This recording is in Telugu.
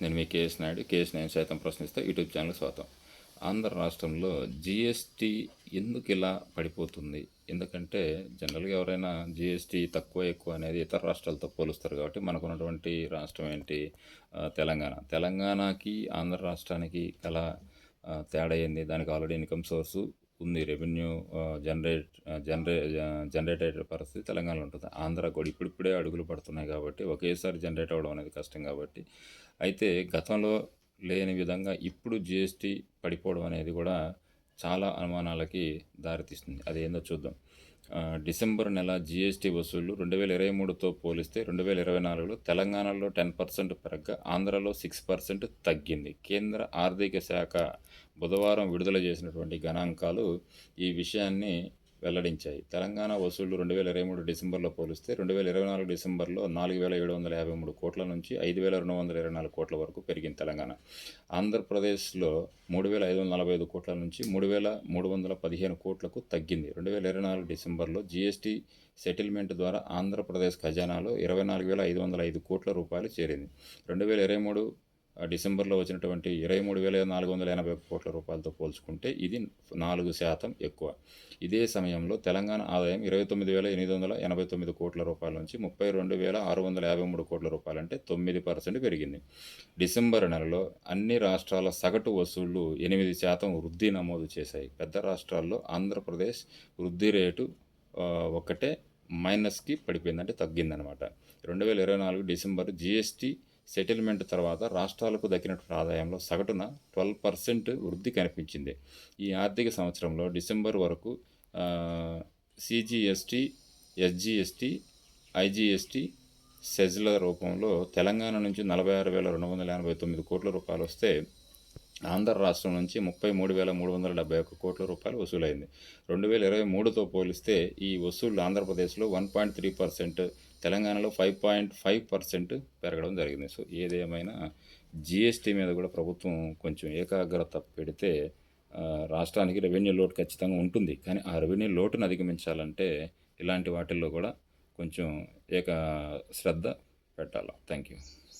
నేను మీ కేఎస్ నాయుడు కేఎస్ నేను సైతం ప్రశ్నిస్తే యూట్యూబ్ ఛానల్ స్వాతం ఆంధ్ర రాష్ట్రంలో జిఎస్టీ ఎందుకు ఇలా పడిపోతుంది? ఎందుకంటే జనరల్గా ఎవరైనా జిఎస్టీ తక్కువ ఎక్కువ అనేది ఇతర రాష్ట్రాలతో పోలుస్తారు కాబట్టి మనకున్నటువంటి రాష్ట్రం ఏంటి? తెలంగాణ. తెలంగాణకి ఆంధ్ర రాష్ట్రానికి గల తేడా ఏంది? దానికి ఆల్రెడీ ఇన్కమ్ సోర్సు ఉంది. రెవెన్యూ జనరేట్ జనరే జనరేట్ అయ్యే పరిస్థితి తెలంగాణలో ఉంటుంది. ఆంధ్ర కూడా ఇప్పుడిప్పుడే అడుగులు పడుతున్నాయి కాబట్టి ఒకేసారి జనరేట్ అవ్వడం అనేది కష్టం కాబట్టి. అయితే గతంలో లేని విధంగా ఇప్పుడు జిఎస్టీ పడిపోవడం అనేది కూడా చాలా అనుమానాలకి దారితీస్తుంది. అది ఏందో చూద్దాం డిసెంబర్ నెల జిఎస్టీ వసూళ్ళు రెండు వేల ఇరవై మూడుతో పోలిస్తే రెండు వేల ఇరవై నాలుగులో తెలంగాణలో టెన్ పర్సెంట్ పెరగ్గా ఆంధ్రలో సిక్స్ పర్సెంట్ తగ్గింది. కేంద్ర ఆర్థిక శాఖ బుధవారం విడుదల చేసినటువంటి గణాంకాలు ఈ విషయాన్ని వెల్లడించాయి. తెలంగాణ వసూళ్ళు రెండు వేల ఇరవై మూడు డిసెంబర్లో పోలిస్తే రెండు వేల ఇరవై నాలుగు డిసెంబర్లో నాలుగు వేల ఏడు వందల యాభై మూడు కోట్ల నుంచి ఐదు వేల రెండు వందల ఇరవై నాలుగు కోట్ల వరకు పెరిగింది తెలంగాణ. ఆంధ్రప్రదేశ్లో మూడు వేల ఐదు వందల నలభై ఐదు కోట్ల నుంచి మూడు వేల మూడు వందల పదిహేను కోట్లకు తగ్గింది. రెండు వేల ఇరవై నాలుగు డిసెంబర్లో జీఎస్టీ సెటిల్మెంట్ ద్వారా ఆంధ్రప్రదేశ్ ఖజానాలో ఇరవై నాలుగు వేల ఐదు వందల ఐదు కోట్ల రూపాయలు చేరింది. రెండు వేల ఇరవై మూడు డిసెంబర్లో వచ్చినటువంటి ఇరవై మూడు వేల నాలుగు వందల ఎనభై ఒక్క కోట్ల రూపాయలతో పోల్చుకుంటే ఇది నాలుగు శాతం ఎక్కువ. ఇదే సమయంలో తెలంగాణ ఆదాయం ఇరవై తొమ్మిది వేల ఎనిమిది వందల ఎనభై తొమ్మిది కోట్ల రూపాయల నుంచి ముప్పై రెండు వేల ఆరు వందల యాభై మూడు కోట్ల రూపాయలు అంటే తొమ్మిది పర్సెంట్ పెరిగింది. డిసెంబర్ నెలలో అన్ని రాష్ట్రాల సగటు వసూళ్ళు ఎనిమిది శాతం వృద్ధి నమోదు చేశాయి. పెద్ద రాష్ట్రాల్లో ఆంధ్రప్రదేశ్ వృద్ధి రేటు ఒకటే మైనస్కి పడిపోయిందంటే తగ్గిందనమాట రెండు వేల ఇరవై నాలుగు డిసెంబర్ జిఎస్టీ సెటిల్మెంట్ తర్వాత రాష్ట్రాలకు దక్కినటువంటి ఆదాయంలో సగటున ట్వెల్వ్ పర్సెంట్ వృద్ధి కనిపించింది. ఈ ఆర్థిక సంవత్సరంలో డిసెంబర్ వరకు సిజిఎస్టి ఎస్జిఎస్టి ఐజిఎస్టి సెజ్ల రూపంలో తెలంగాణ నుంచి నలభై ఆరు వేల రెండు వందల ఎనభై తొమ్మిది కోట్ల రూపాయలు వస్తే ఆంధ్ర రాష్ట్రం నుంచి ముప్పై మూడు వేల మూడు వందల డెబ్బై ఒక్క కోట్ల రూపాయలు వసూలైంది. రెండు వేల ఇరవై మూడుతో పోలిస్తే ఈ వసూళ్ళు ఆంధ్రప్రదేశ్లో వన్ పాయింట్ త్రీ పర్సెంట్ తెలంగాణలో ఫైవ్ పాయింట్ ఫైవ్ పర్సెంట్ పెరగడం జరిగింది. సో ఏదేమైనా జిఎస్టీ మీద కూడా ప్రభుత్వం కొంచెం ఏకాగ్రత పెడితే రాష్ట్రానికి రెవెన్యూ లోటు ఖచ్చితంగా ఉంటుంది. కానీ ఆ రెవెన్యూ లోటును అధిగమించాలంటే ఇలాంటి వాటిల్లో కూడా కొంచెం ఏక శ్రద్ధ పెట్టాలి? Thank you